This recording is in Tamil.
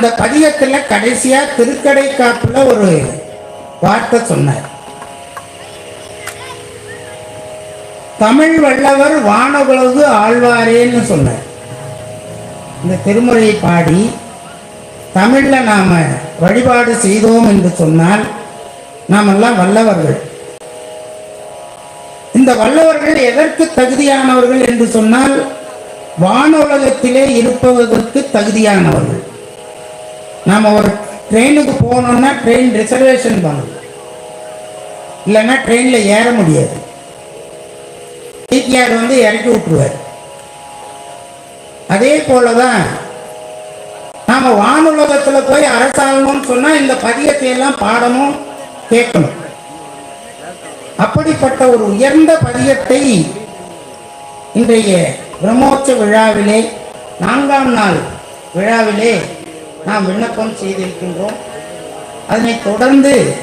அந்த பதிகத்துல கடைசியா திருக்கடை காப்புல ஒரு வார்த்தை சொன்னார். தமிழ் வல்லவர் வானகுலகு ஆழ்வாரேன்னு சொன்னார். இந்த திருமுறையை பாடி தமிழ்ல நாம வழிபாடு செய்தோம் என்று சொன்னால் நாமெல்லாம் வல்லவர்கள். இந்த வல்லவர்கள் எதற்கு தகுதியானவர்கள் என்று சொன்னால் வானுலகத்திலே இருப்பதற்கு தகுதியானவர்கள். நாம் ஒரு ட்ரெயினுக்கு போகணுன்னா ட்ரெயின் ரிசர்வேஷன் பண்ணணும். இல்லைன்னா ட்ரெயினில் ஏற முடியாது. டிடிஆர் வந்து இறக்கி விட்டுருவார். அதே போல தான் நாம் வானுலகத்தில் போய் அரசாங்கம்னு சொன்னால் இந்த பதியத்தை எல்லாம் பாடமும் கேட்கணும். அப்படிப்பட்ட ஒரு உயர்ந்த பதியத்தை இன்றைய பிரம்மோற்சவ விழாவிலே நான்காம் நாள் விழாவிலே நாம் விண்ணப்பம் செய்திருக்கின்றோம். அதனைத் தொடர்ந்து